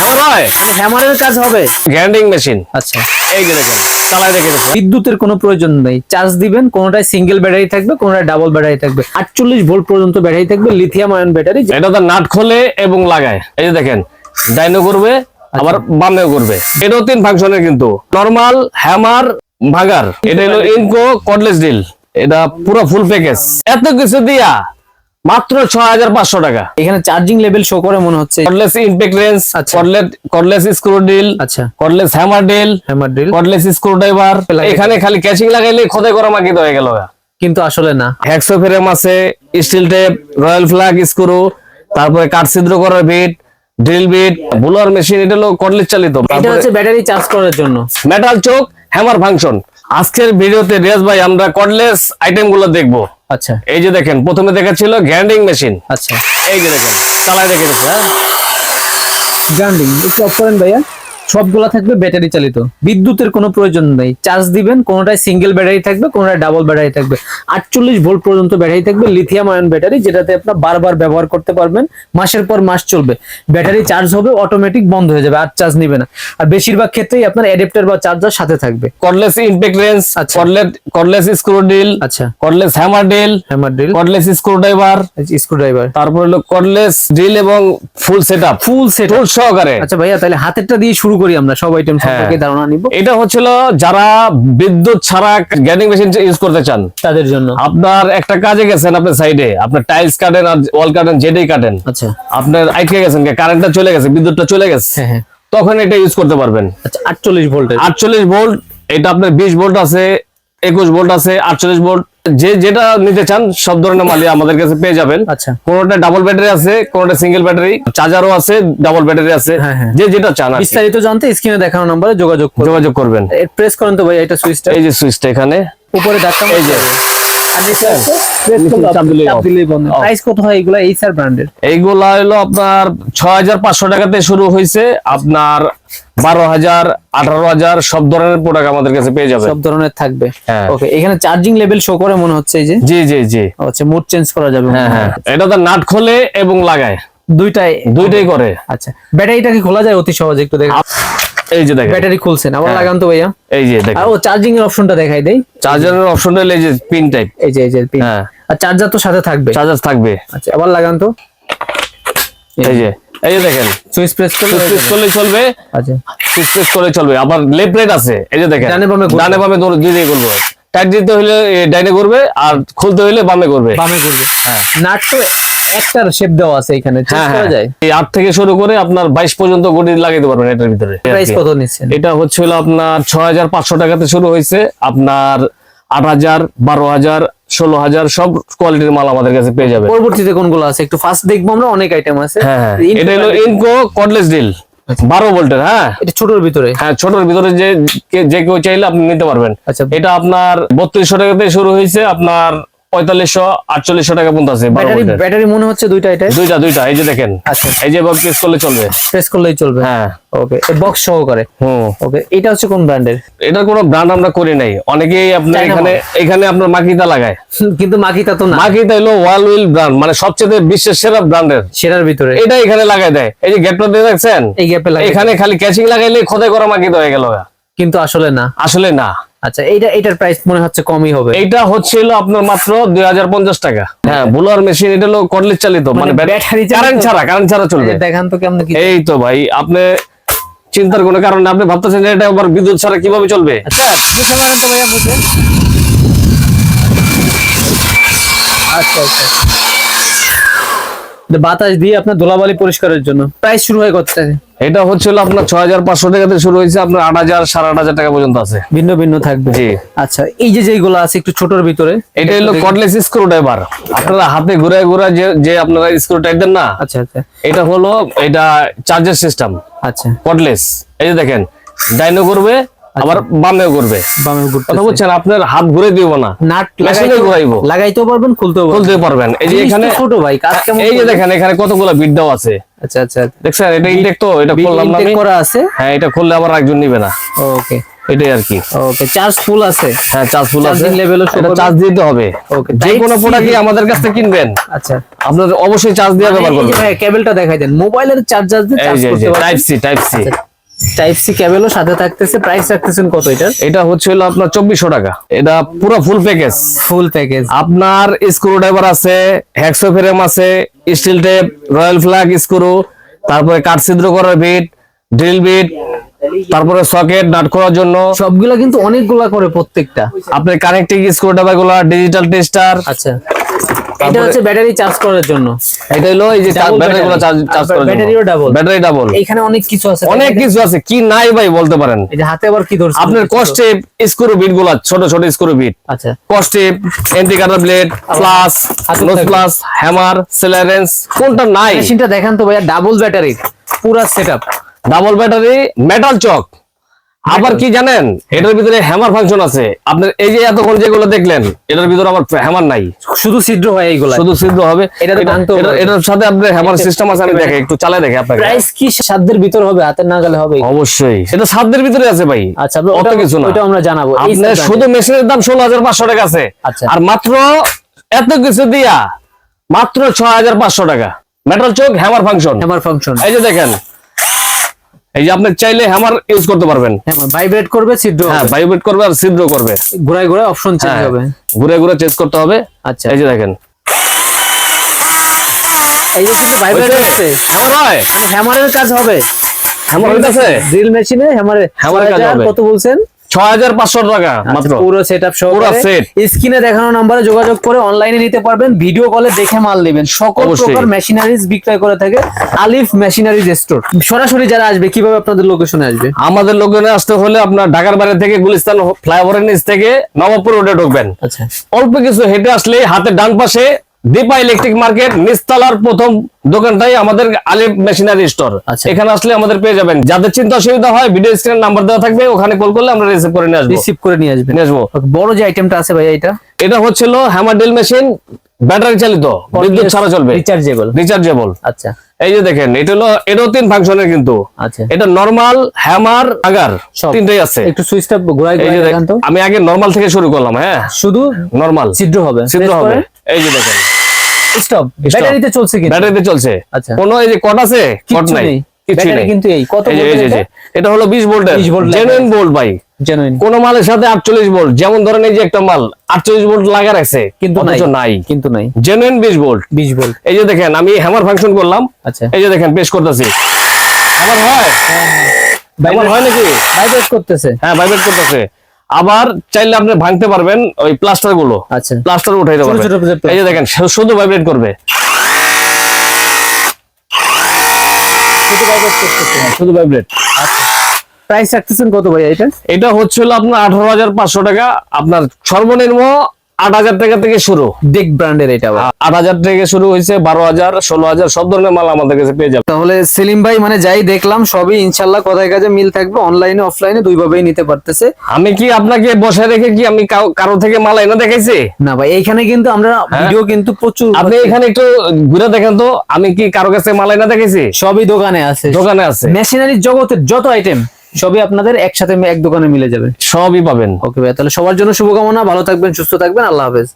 আমার হয় মানে হ্যামারের কাজ হবে। গ্যান্ডিং মেশিন আচ্ছা। এই যে দেখেন চালায় দেখে বিদ্যুতের কোনো প্রয়োজন নেই। চার্জ দিবেন কোনোটায় সিঙ্গেল ব্যাটারি থাকবে কোনোটায় ডাবল ব্যাটারি থাকবে। আটচল্লিশ ভোল্ট পর্যন্ত ব্যাটারি থাকবে লিথিয়াম আয়ন ব্যাটারি এটা তো নাট খোলে এবং লাগায়। এই যে দেখেন ডাইনো করবে আবার বামেও করবে। এটাও তিন ফাংশনের কিন্তু। নরমাল হ্যামার ভাগার এটা হলো ইনকো কর্ডলেস ডিল এটা পুরো ফুল প্যাকেজ এত কিছু দিয়া মাত্র ছয় হাজার পাঁচশো টাকা। এখানে চার্জিং লেভেল শো করে মনে হচ্ছে। কর্ডলেস ইম্প্যাক্ট রেঞ্জ আচ্ছা। কর্ডলেস কর্ডলেস স্ক্রু ডিল আচ্ছা। Cordless hammer drill hammer drill cordless screw driver এখানে খালি ক্যাচিং লাগাইলে খোদাই করা মাকিত হয়ে গেল কিন্তু আসলে না। হ্যাক্সো ফ্রেম আছে steel tape rawl plug screw তারপরে কাঠ ছিদ্র করার bit drill bit blower machine এটা হলো কর্ডলেস চালিত। এটা হচ্ছে ব্যাটারি চার্জ করার জন্য। মেটাল চোখ হ্যামার ফাংশন আজকের ভিডিওতে রিয়াজ ভাই আমরা কর্ডলেস আইটেমগুলো দেখব। আচ্ছা। এই যে দেখেন প্রথমে দেখাচ্ছিল গ্যান্ডিং মেশিন। আচ্ছা। এই যে দেখেন চালায় দেখে দেখুন, হ্যাঁ? গ্যান্ডিং একটু অফ করেন ভাইয়া। সবগুলা থাকবে ব্যাটারি চালিত। বিদ্যুতের কোনো প্রয়োজন নেই। চার্জ দিবেন কোনোটায় সিঙ্গেল ব্যাটারি থাকবে কোনোটায় ডাবল ব্যাটারি থাকবে। আটচল্লিশ ভোল্ট পর্যন্ত ব্যাটারি থাকবে লিথিয়াম আয়ন ব্যাটারি যেটাতে আপনার বারবার ব্যবহার করতে পারবেন। মাসের পর মাস চলবে। ব্যাটারি চার্জ হবে অটোমেটিক বন্ধ হয়ে যাবে আর চার্জ নিবে না। আর বেশিরভাগ ক্ষেত্রেই আপনার অ্যাডাপ্টার বা চার্জার সাথে থাকবে। কর্ডলেস ইম্প্যাক্ট রেঞ্জ আচ্ছা। কর্ডলেস কর্ডলেস স্ক্রু ডিল আচ্ছা। Cordless hammer drill hammer drill cordless screw driver screw driver তারপর হলো কর্ডলেস ড্রিল এবং full set setup full set full সহকারে। আচ্ছা ভাইয়া তাহলে হাতেরটা দিয়ে শুরু করি আমরা সব আইটেম হ্যাঁ। সম্পর্কে ধারণা নিব। এটা হচ্ছিল যারা বিদ্যুৎ ছাড়া গ্যান্ডিং মেশিন ইউজ করতে চান। তাদের জন্য। আপনার একটা কাজে গেছেন আপনার সাইডে আপনার টাইলস কাটেন আর ওয়াল কাটেন যেটাই কাটেন। আচ্ছা। আপনার আইকে গেছেন কারেন্টটা চলে গেছে বিদ্যুৎটা চলে গেছে। হ্যাঁ হ্যাঁ। তখন এটা ইউজ করতে পারবেন। আচ্ছা আটচল্লিশ ভোল্ট আটচল্লিশ ভোল্ট এটা আপনার বিশ ভোল্ট আছে একুশ ভোল্ট আছে আটচল্লিশ ভোল্ট যে যেটা নিতে চান সব ধরনের মালি আমাদের কাছে পেয়ে যাবেন। আচ্ছা। কোনটা ডাবল ব্যাটারি আছে কোনটা সিঙ্গেল ব্যাটারি চার্জারও আছে ডাবল ব্যাটারি আছে হ্যাঁ, হ্যাঁ। যে যেটা চান বিস্তারিত জানতে স্ক্রিনে দেখানো নাম্বারে যোগাযোগ করুন। যোগাযোগ করবেন। প্রেস করেন তো ভাই এটা সুইচটা এই যে সুইচটা এখানে। উপরে ধাক্কা এই যে। হয়। এইগুলা হলো আপনার ছয় হাজার পাঁচশো টাকাতে শুরু হয়েছে আপনার বারো হাজার আঠারো হাজার সব ধরনের প্রোডাক্ট আমাদের কাছে পেয়ে যাবে সব ধরনের থাকবে। হ্যাঁ। ওকে এখানে চার্জিং লেভেল শো করে মনে হচ্ছে এই যে? জি জি জি। আচ্ছা মোড চেঞ্জ করা যাবে হ্যাঁ হ্যাঁ। এটা তো নাট খোলে এবং লাগায়। দুইটাই। দুইটাই করে। আচ্ছা ব্যাটারিটা কি খোলা যায় অতি সহজে একটু দেখেন এই যে দেখেন। ব্যাটারি খুলছেন আবার হ্যাঁ। লাগান তো ভাইয়া। এই যে দেখেন। ও চার্জিং এর অপশনটা দেখাই দেই। চার্জারের অপশনটা এই যে পিন টাইপ এই যে এই যে pin। হ্যাঁ। আর চার্জার তো সাথে থাকবে। চার্জার থাকবে। আচ্ছা আবার লাগান তো। এই যে এই যে দেখেন সুইচ প্রেস করলে হয়ে করলে চলবে আচ্ছা। প্রেস করে চলবে। আবার লেফট রাইট আছে এই যে দেখেন ডানে বামে ডানে বামে দুই দিকে করবে। টাইট দিতে হলে ডাইনে করবে আর খুলতে হলে বামে করবে। বামে করবে। নাট তো একটার শেপ দেওয়া আছে এখানে চেঞ্জ হ্যাঁ করা হ্যাঁ। যায়? এই আট থেকে শুরু করে আপনার বাইশ পর্যন্ত গড়ি লাগাইতে পারবেন এটার ভিতরে। প্রাইস কত নিচ্ছেন? এটা হচ্ছে হলো আপনার ছয় হাজার পাঁচশো টাকাতে শুরু হয়েছে। আপনার আট হাজার বারো হাজার ষোলো হাজার সব কোয়ালিটির মাল আমাদের কাছে পেয়ে যাবে। পরবর্তীতে কোনগুলো আছে? একটু ফার্স্ট দেখব আমরা অনেক আইটেম আছে। হ্যাঁ হ্যাঁ। এটা হলো ইনকো কর্ডলেস ডিল বারো ভোল্টের হ্যাঁ। এটা ছোটর ভিতরে? হ্যাঁ ছোটর ভিতরে যে যে কেউ চাইলে আপনি নিতে পারবেন। আচ্ছা। এটা আপনার বত্রিশশো টাকাতে শুরু হয়েছে আপনার পঁয়তাল্লিশশো আটচল্লিশশো টাকা পর্যন্ত আছে ব্যাটারি ব্যাটারি মনে হচ্ছে দুইটা এটাই? দুইটা দুইটা এই যে দেখেন। আচ্ছা। এই যে এবার প্রেস করলে চলবে। প্রেস করলেই চলবে। হ্যাঁ। ওকে বক্স সহকারে? হুম। ওকে এটা হচ্ছে কোন ব্র্যান্ডের এটার কোনো ব্র্যান্ড আমরা করি নাই। অনেকেই আপনার এখানে এখানে আপনার মাকিতা লাগায়। কিন্তু মাকিতা তো না। মাকিতা হলো ওয়াল উইল ব্র্যান্ড মানে সবচেয়ে বিশ্বের সেরা ব্র্যান্ডের সেরার ভিতরে। এটা এখানে লাগাই দেয়। এই যে গ্যাপটা দিয়ে দেখছেন? এই গ্যাপে এখানে খালি ক্যাচিং লাগাইলে খোদাই করা মাকিতা হয়ে গেল কিন্তু আসলে না। আসলে না। আচ্ছা এইটা এটার প্রাইস মনে হচ্ছে কমই হবে। এইটা হচ্ছিল আপনার মাত্র দুই হাজার পঞ্চাশ টাকা। হ্যাঁ বুলার মেশিন এটা হলো কডলেস চালিত মানে battery চালিত? কারেন্ট ছাড়া কারেন্ট ছাড়া চলবে। দেখান তো কেমন কি এই তো ভাই আপনি চিন্তার কোনো কারণ নেই। আপনি ভাবতেছেন এটা আবার বিদ্যুৎ ছাড়া কীভাবে চলবে? আচ্ছা বুঝতে পারেন তো ভাইয়া আচ্ছা আচ্ছা। এটা বাতাস দিয়ে আপনার ধুলাবালি পরিষ্কারের জন্য। প্রাইস শুরু হয় কত থেকে? এটা হচ্ছিল আপনার ছয় হাজার পাঁচশো টাকা থেকে শুরু হয়েছে আপনার আট হাজার সাড়ে আট হাজার টাকা পর্যন্ত আছে। ভিন্ন ভিন্ন থাকবে। জি। আচ্ছা এই যে যেগুলো আছে একটু ছোটর ভিতরে। এটা হলো কর্ডলেস স্ক্রু ড্রাইভার আপনারা হাতে ঘুরে ঘুরে যে যে আপনারা স্ক্রু টাইপ দেন না আচ্ছা আচ্ছা। এটা হলো এটা চার্জার সিস্টেম আচ্ছা। কর্ডলেস এই যে দেখেন ডাইনো করবে আবার বামেও করবে বামে ঘুরতে কথা বলছেন আপনার হাত ঘুরে দিব না। নাট লাগাইতে ঘুরাইবো। লাগাইতেও পারবেন খুলতেও পারবেন। খুলতে পারবেন। এই যে এখানে ছোট ভাই কাজ কেমন এই যে দেখেন এখানে কতগুলো আছে। আচ্ছা আচ্ছা। দেখছেন এটা ইনটেক তো এটা খুললাম না ইনটেক করা আছে। হ্যাঁ এটা খুললে আবার একজন নিবে না। ওকে এটাই আর কি। ওকে চার্জ ফুল আছে। হ্যাঁ চার্জ ফুল আছে। Charging level ও এটা চার্জ দিতে হবে। Okay, যে কোনো প্রোডাক্টই আমাদের কাছ থেকে কিনবেন। আচ্ছা। আপনার অবশ্যই চার্জ দিয়ে ব্যবহার করবেন। কেবলটা দেখাই দেন। মোবাইলের চার্জার দিয়ে চার্জ করতে type C type C type C কেবলও সাথে থাকতেছে প্রাইস রাখতেছেন কত এটার? এটা হচ্ছে হলো আপনার চব্বিশশো টাকা। এটা পুরো ফুল প্যাকেজ ফুল প্যাকেজ আপনার স্ক্রু ড্রাইভার আছে হ্যাক্সো ফ্রেম আছে steel tape rawl plug screw তারপরে কাঠ ছিদ্র করার বিট ড্রিল বিট তারপরে সকেট নাট করার জন্য। সবগুলা কিন্তু অনেকগুলা করে প্রত্যেকটা। আপনার কানেক্টিং স্ক্রু ড্রাইভারগুলা ডিজিটাল টেস্টার আচ্ছা। এটা হচ্ছে ব্যাটারি চার্জ করার জন্য। এটা হলো এই যে Double ব্যাটারি গুলো চার্জ। চার্জ করার ব্যাটারিও double। ব্যাটারি ডাবল এইখানে অনেক কিছু আছে অনেক কিছু আছে কি নাই ভাই বলতে পারেন। এই যে হাতে আবার কি ধরছে? আপনার কস্টে স্ক্রু বিটগুলা ছোট ছোট স্ক্রু বিট আচ্ছা। কস্টে anti cutter blade pliers nose pliers hammer সেলারেন্স কোনটা নাই? মেশিনটা দেখান তো ভাইয়া ডাবল ব্যাটারি পুরা setup double battery metal chuck আবার কি জানেন? এটার ভিতরে হ্যামার ফাংশন আছে। আপনার এই যে এতক্ষণ যেগুলো দেখলেন এটার ভিতরে আমার হ্যামার নাই। শুধু ছিদ্র হয় এইগুলা। শুধু সিদ্ধ হবে। এটা। এটার সাথে আপনার হ্যামার সিস্টেম আছে আমি দেখে একটু চালাই দেখে আপনাকে। প্রাইস কি সাধ্যের ভিতর হবে হাতের নাগালে হবে? অবশ্যই। এটা সাধ্যের ভিতরে আছে ভাই। আচ্ছা অত ওটা- কিছু না। ওইটা আমরা জানাব। আপনার শুধু মেশিনের দাম ষোলো হাজার পাঁচশো টাকা আছে। আচ্ছা। আর মাত্র এত কিছু দিয়া মাত্র ছয় হাজার পাঁচশো টাকা। মেটাল চোখ হ্যামার ফাংশন হ্যামার ফাংশন এই যে দেখেন এই যে আপনি চাইলে হ্যামার ইউজ করতে পারবেন। ভাইব্রেট করবে ছিদ্র হ্যাঁ ভাইব্রেট করবে আর ছিদ্র করবে। ঘুরায় ঘুরায় অপশন চেঞ্জ হ্যাঁ, হবে। ঘুরে ঘুরে চেঞ্জ করতে হবে। আচ্ছা। এই যে দেখেন। এই যে কিন্তু ভাইব্রেট হচ্ছে। হ্যামার হয়? মানে হ্যামারের কাজ হবে। হ্যামার হইতাছে? ড্রিল মেশিনে হ্যামারে হ্যামারের কাজ হবে। কত বলছেন? ছয় হাজার পাঁচশো টাকা মাত্র। আচ্ছা, পুরো সেটআপ সহ পুরো set। স্ক্রিনে দেখানো নম্বরে যোগাযোগ করে অনলাইনে নিতে পারবেন। ভিডিও কলে দেখে মাল নেবেন। সকল অবশ্যই। প্রকার মেশিনারিজ বিক্রয় করে থাকে আলিফ মেশিনারিজ স্টোর সরাসরি যারা আসবে কীভাবে আপনাদের লোকেশনে আসবে? আমাদের লোকজনে আসতে হলে আপনার ঢাকার বাইরে থেকে গুলিস্তান ফ্লাইওভারের নিচ থেকে নবাবপুর রোডে ঢুকবেন। আচ্ছা। অল্প কিছু হেঁটে আসলে হাতের ডান পাশে দীপা ইলেকট্রিক মার্কেট নিস্তালার প্রথম দোকানটাই আমাদের আলিফ মেশিনারি স্টোর। আচ্ছা। এখানে আসলে আমাদের পেয়ে যাবেন। যাদের চিন্তা অসুবিধা হয় ভিডিও স্ক্রিন নাম্বার দেওয়া থাকবে ওখানে কল করলে আমরা রিসিভ করে নিয়ে আসব। রিসিভ করে নিয়ে আসবেন। নিয়ে আসব। বড় যে আইটেমটা আছে ভাই এটা? এটা হচ্ছিল হ্যামার ড্রিল মেশিন ব্যাটারি চালিত বিদ্যুৎ ছাড়া চলবে। রিচার্জেবল রিচার্জেবল আচ্ছা। এই যে দেখেন এটা হলো এটাও তিন ফাংশনের কিন্তু। আচ্ছা। এটা নরমাল হ্যামার আগার সব। তিনটাই আছে। একটু সুইচটা ঘুরাই তো। আমি আগে নরমাল থেকে শুরু করলাম হ্যাঁ? শুধু নরমাল ছিদ্র হবে। ছিদ্র হবে। এই যে দেখেন। স্টপ ব্যাটারিতে চলছে কি ব্যাটারিতে চলছে। আচ্ছা। কোনো এই যে কট আছে? কট নাই। নেই। কিছু ব্যাটারি কিন্তু এই। কত। এটা? হলো 20 ভোল্টের 20 ভোল্ট লেখা জেনুইন ভোল্ট ভাই। কোন মালের সাথে 48 ভোল্ট যেমন ধরেন এই যে একটা মাল 48 ভোল্ট লাগা রাখছে কিন্তু নাই কিন্তু নাই। জেনুইন 20 ভোল্ট 20 ভোল্ট এই যে দেখেন আমি হ্যামার ফাংশন করলাম। আচ্ছা। এই যে দেখেন পেশ করতেছি। হ্যামার হয়? হ্যামার হয় নাকি? ভাইব্রেট করতেছে। হ্যাঁ ভাইব্রেট করতেছে। আবার চাইলে আপনি ভাঙতে পারবেন ওই প্লাস্টারগুলো আচ্ছা। প্লাস্টার উঠাইতে ছোট পারবেন। এই যে দেখেন শুধু ভাইব্রেট করবে। শুধু ভাইব্রেট করতেছে। শুধু ভাইব্রেট প্রাইস রাখতেছেন কত ভাই এটা? এটা হচ্ছিল আপনার আঠারো হাজার পাঁচশো টাকা। আপনার সর্বনিম্ন আট হাজার টাকা থেকে শুরু। ডেক ব্র্যান্ডের এটা আট হাজার থেকে শুরু হয়েছে বারো হাজার ষোলো হাজার সব ধরনের মাল আমাদের কাছে পেয়ে যাবে তাহলে সেলিম ভাই মানে যাই দেখলাম সবই ইনশাল্লাহ কথায় কাজে মিল থাকবে অনলাইনে অফলাইনে দুই ভাবেই নিতে পারতেছে। আমি কি আপনাকে বসায় রেখে কি আমি কারও থেকে মাল এনে দেখাইছি? না ভাই এইখানে কিন্তু আমরা ভিডিও কিন্তু প্রচুর আপনি এখানে একটু ঘুরে দেখেন তো আমি কি কারও কাছে মাল এনে দেখাইছি? সবই দোকানে আছে। দোকানে আছে। মেশিনারি জগতের যত আইটেম সবই আপনাদের একসাথে এক দোকানে মিলে যাবে। সবই পাবেন। ওকে ভাই তাহলে সবার জন্য শুভকামনা ভালো থাকবেন সুস্থ থাকবেন আল্লাহ হাফেজ।